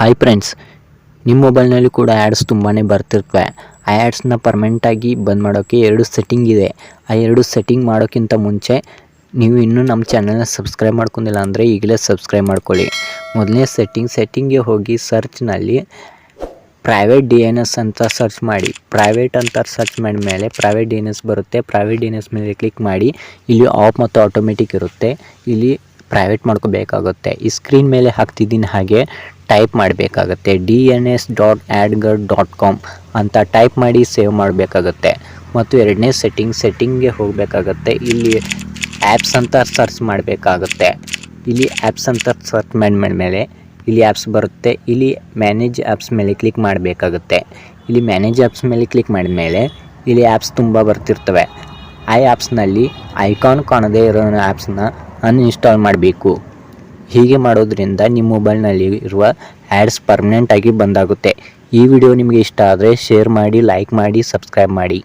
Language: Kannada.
ಹಾಯ್ ಫ್ರೆಂಡ್ಸ್ ನಿಮ್ಮ ಮೊಬೈಲ್ನಲ್ಲಿ ಕೂಡ ಆ್ಯಡ್ಸ್ ತುಂಬಾ ಬರ್ತಿರ್ತವೆ. ಆ ಆ್ಯಡ್ಸ್ನ ಪರ್ಮನೆಂಟಾಗಿ ಬಂದ್ ಮಾಡೋಕ್ಕೆ ಎರಡು ಸೆಟ್ಟಿಂಗ್ ಇದೆ. ಆ ಎರಡು ಸೆಟ್ಟಿಂಗ್ ಮಾಡೋಕ್ಕಿಂತ ಮುಂಚೆ ನೀವು ಇನ್ನೂ ನಮ್ಮ ಚಾನಲ್ನ ಸಬ್ಸ್ಕ್ರೈಬ್ ಮಾಡ್ಕೊಂಡಿಲ್ಲ ಅಂದರೆ ಈಗಲೇ ಸಬ್ಸ್ಕ್ರೈಬ್ ಮಾಡ್ಕೊಳ್ಳಿ. ಮೊದಲನೇ ಸೆಟ್ಟಿಂಗ್ ಸೆಟ್ಟಿಂಗ್ಗೆ ಹೋಗಿ ಸರ್ಚ್ನಲ್ಲಿ ಪ್ರೈವೇಟ್ ಡಿ ಎನ್ ಎಸ್ ಅಂತ ಸರ್ಚ್ ಮಾಡಿ. ಪ್ರೈವೇಟ್ ಅಂತ ಸರ್ಚ್ ಮಾಡಿದ ಮೇಲೆ ಪ್ರೈವೇಟ್ ಡಿ ಎನ್ ಎಸ್ ಬರುತ್ತೆ. ಪ್ರೈವೇಟ್ ಡಿ ಎನ್ ಎಸ್ ಮೇಲೆ ಕ್ಲಿಕ್ ಮಾಡಿ. ಇಲ್ಲಿ ಆಫ್ ಮತ್ತು ಆಟೋಮೆಟಿಕ್ ಇರುತ್ತೆ. ಇಲ್ಲಿ ಪ್ರೈವೇಟ್ ಮಾಡ್ಕೋಬೇಕಾಗುತ್ತೆ. ಈ ಸ್ಕ್ರೀನ್ ಮೇಲೆ ಹಾಕ್ತಿದ್ದೀನಿ ಹಾಗೆ ಟೈಪ್ ಮಾಡಬೇಕಾಗುತ್ತೆ. D N S dot AdGuard dot com ಅಂತ ಟೈಪ್ ಮಾಡಿ ಸೇವ್ ಮಾಡಬೇಕಾಗುತ್ತೆ. ಮತ್ತು ಎರಡನೇ ಸೆಟ್ಟಿಂಗ್ ಸೆಟ್ಟಿಂಗ್ಗೆ ಹೋಗಬೇಕಾಗತ್ತೆ. ಇಲ್ಲಿ ಆ್ಯಪ್ಸ್ ಅಂತ ಸರ್ಚ್ ಮಾಡಬೇಕಾಗುತ್ತೆ. ಇಲ್ಲಿ ಆ್ಯಪ್ಸ್ ಅಂತ ಸರ್ಚ್ ಮಾಡಿದ್ಮೇಲೆ ಇಲ್ಲಿ ಆ್ಯಪ್ಸ್ ಬರುತ್ತೆ. ಇಲ್ಲಿ ಮ್ಯಾನೇಜ್ ಆ್ಯಪ್ಸ್ ಮೇಲೆ ಕ್ಲಿಕ್ ಮಾಡಬೇಕಾಗುತ್ತೆ. ಇಲ್ಲಿ ಮ್ಯಾನೇಜ್ ಆ್ಯಪ್ಸ್ ಮೇಲೆ ಕ್ಲಿಕ್ ಮಾಡಿದ ಮೇಲೆ ಇಲ್ಲಿ ಆ್ಯಪ್ಸ್ ತುಂಬ ಬರ್ತಿರ್ತವೆ. ಆ ಆ್ಯಪ್ಸ್ನಲ್ಲಿ ಐಕಾನ್ ಕಾಣದೇ ಇರೋ ಆ್ಯಪ್ಸ್ನ ಅನ್ಇನ್ಸ್ಟಾಲ್ ಮಾಡಬೇಕು. ಹೀಗೆ ಮಾಡೋದ್ರಿಂದ ನಿಮ್ಮ ಮೊಬೈಲ್ನಲ್ಲಿ ಇರುವ ಆ್ಯಡ್ಸ್ ಪರ್ಮನೆಂಟಾಗಿ ಬಂದಾಗುತ್ತೆ. ಈ ವಿಡಿಯೋ ನಿಮಗೆ ಇಷ್ಟ ಆದರೆ ಶೇರ್ ಮಾಡಿ ಲೈಕ್ ಮಾಡಿ ಸಬ್ಸ್ಕ್ರೈಬ್ ಮಾಡಿ.